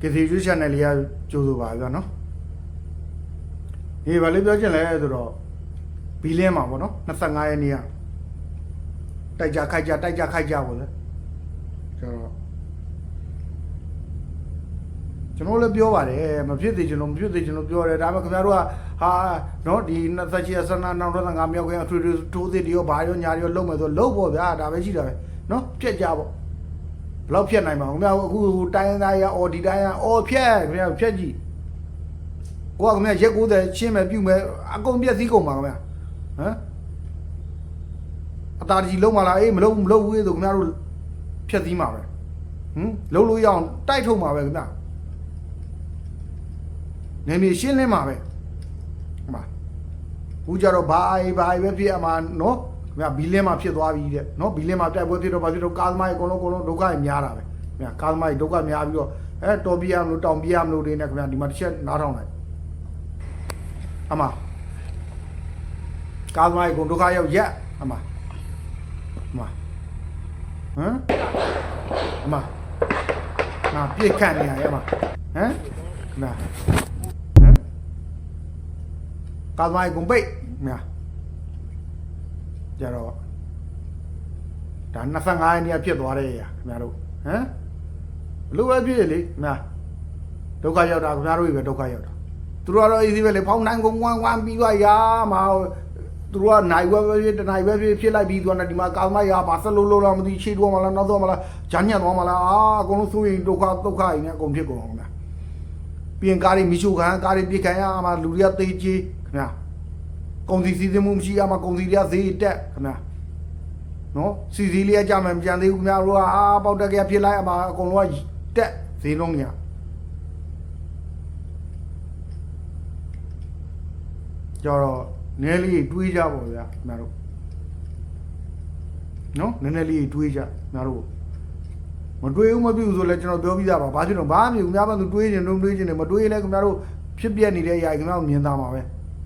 ကစီယူ channel လေးကကြိုးဆိုပါဗျာနော်ဒီဘာလေးပြောချင်လဲဆိုတော့ဘီလင်းမှာပေါ့နော်25ရက်နေ့ကတိုက်ကြခိုက်ကြတိုက်ကြခိုက်ကြပေါ့လေကျွန်တော်ကျွန်တော်လည်းပြောပါတယ်မဖြစ်သေးကျွန်တော်မဖြစ်သေးကျွန်တော်ပြောတယ်ဒါပေမဲ့ခင်ဗျားတို့ကဟာနော်ဒီ28ဆန္ဒနောက်တော့ငါမြောက်ခင်အထွေထွေထိုးသစ်တွေရောဘာရောညာရောလုံးမယ်ဆိုလုံးပေါ့ဗျာဒါပဲရှိတာပဲနော်ပြက်ကြပေါ့ ဘယ်လောက်ဖြတ်နိုင်မှာခင်ဗျာအခုတိုင်းသားရအော်ဒီတိုင်းရအော်ဖြတ်ခင်ဗျာဖြတ်ကြည့်ကိုကခင်ဗျာရက်90ရှင်းမယ်ပြုမယ်အကုန်ပြက်စည်းကုန်ပါခင်ဗျာဟမ်အတားကြီးလုံးမလားအေးမလုံးမလုံးဘူးဆိုခင်ဗျားတို့ဖြတ်စည်းမှာပဲဟမ်လုံးလို့ရအောင်တိုက်ထုတ်မှာပဲခင်ဗျာနေမြေရှင်းလင်းမှာပဲဟမှာဘူးကြတော့ဘာအိဘာအိပဲဖြစ်အမှာနော် ခင်ဗျာဘီလင်းမှာဖြစ်သွားပြီတဲ့နော်ဘီလင်းမှာတိုက်ပွဲဖြစ်တော့ဘာဖြစ်တော့ကာသမိုင်းအကုန်လုံးအကုန်လုံးဒုက္ခတွေများတာပဲခင်ဗျာကာသမိုင်းဒုက္ခများပြီးတော့အဲတော်ပြရမလို့တောင်ပြရမလို့တွေနဲ့ခင်ဗျာဒီမှာတစ်ချက်နားထောင်လိုက်အမကာသမိုင်းအကုန်ဒုက္ခရောက်ရက်အမအမဟမ်အမနာပြစ်ခတ်နေရရဲ့အမဟမ်နာဟမ်ကာသမိုင်းအကုန်ပိတ်မြာ ကြတော့ဒါ25ရက်နေ့ဖြစ်သွားတဲ့ရာခင်ဗျားတို့ဟမ်ဘလို့ပဲဖြစ်လေခင်ဗျာဒုက္ခရောက်တာခင်ဗျားတို့ပဲဒုက္ခရောက်တာသူတို့ကတော့ easy ပဲလေဖောင်းနိုင်ကုန်ဝမ်းဝမ်းပြီးသွားရာမှာသူတို့ကနိုင်ဝဲပဲဖြစ်တနိုင်ပဲဖြစ်ဖြစ်လိုက်ပြီးသွားတယ်ဒီမှာကာမရာဘာဆက်လို့လို့တော့မသိရှေ့တော့မလားနောက်တော့မလားဂျာညံ့သွားမလားအာအကုန်လုံးဆိုရင်ဒုက္ခဒုက္ခကြီးနဲ့အကုန်ဖြစ်ကုန်အောင်ခင်ဗျာပြင်ကားတွေမိရှုခံကားတွေပြစ်ခံရမှာလူတွေကသေချေခင်ဗျာ ကုန်စီစီစဉ်မှုမရှိရမှာကုန်စီတွေကဈေးတက်ခင်ဗျာနော်စီစီလေးကကြမယ်မကြံသေးဘူးခင်ဗျားတို့ကအာပေါက်တက်ကရဖြစ်လိုက်အမှာအကုန်လုံးကတက်ဈေးလုံးတွေကကြတော့နည်းလေးတွေးကြပါဗျာခင်ဗျားတို့နော်နည်းနည်းလေးတွေးကြခင်ဗျားတို့မတွေးဘူးမပြုဘူးဆိုလဲကျွန်တော်ပြောပြတာပါဘာဖြစ်လို့ဘာမှမဖြစ်ဘူးခင်ဗျားဘာသူတွေးနေတော့တွေးနေတယ်မတွေးရင်လည်းခင်ဗျားတို့ဖြစ်ပြနေတဲ့အရာကြီးခင်ဗျားတို့မြင်သားမှာပဲ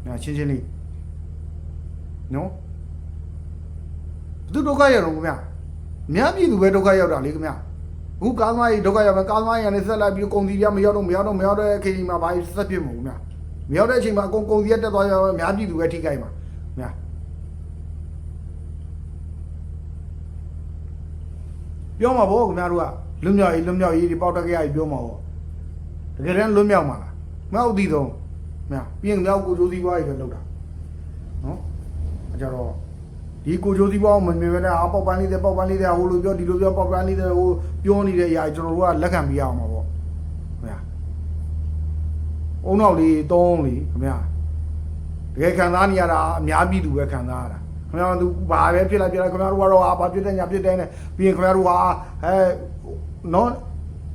ညာချင်းချင်းလေး နော်သူဒုက္ခရောက်တော့ခင်ဗျာအများပြည်သူပဲဒုက္ခရောက်တာလေခင်ဗျာအခုကာသမားကြီးဒုက္ခရောက်ပဲကာသမားကြီးကနေဆက်လိုက်ပြီးကုန်စီပြမရောက်တော့မရောက်တော့မရောက်တဲ့အချိန်မှာဘာဆက်ဖြစ်မှာခင်ဗျာမရောက်တဲ့အချိန်မှာအကုန်ကုန်စီတက်သွားရအများပြည်သူပဲထိခိုက်မှာခင်ဗျာပြောမှာဗောခင်ဗျာတို့ကလွတ်မြောက်ရေးလွတ်မြောက်ရေးဒီပေါက်တက်ကရကြီးပြောမှာဗောတကယ်တမ်းလွတ်မြောက်မှာလားမဟုတ်သေးတော့ခင်ဗျာပြင်မြောက်ကိုကြိုးစည်းပွားရေးပဲလုပ်တာနော် အဲကြတော့ဒီကိုချိုးသီးပေါင်းမမြင်ပဲနဲ့အပေါက်ပန်းလေးတဲ့ပေါက်ပန်းလေးတဲ့ဟိုလိုပြောဒီလိုပြောပေါက်ပန်းလေးတဲ့ဟိုပြောနေတဲ့အရာကျွန်တော်တို့ကလက်ခံပြရအောင်ပါပေါ့ခင်ဗျာအုံနောက်လေးတုံးလေးခင်ဗျာတကယ်ခံစားနေရတာအများပြည်သူပဲခံစားရတာခင်ဗျာသူဘာပဲဖြစ်လိုက်ဖြစ်လိုက်ခင်ဗျာတို့ကတော့အာဘာဖြစ်တဲ့ညာဖြစ်တဲ့နဲ့ပြီးရင်ခင်ဗျာတို့ဟာအဲနော်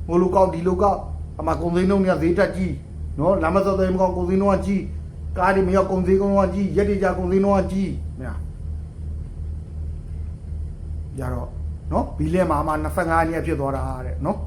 ဟိုလိုကောက်ဒီလိုကောက်အမကုံသိန်းလုံးတွေကဈေးတက်ကြီးနော်လမ်းမစောတဲ့မကောက်ကုံသိန်းလုံးကကြီး ကားတွေမရောက်ကုံသိန်းလုံးကကြီးရက်တွေကြကုံသိန်းလုံးကကြီးခင်ဗျာကြတော့နော်ဘီလင်းမှာမှ25ရက်ဖြစ်သွားတာတဲ့နော်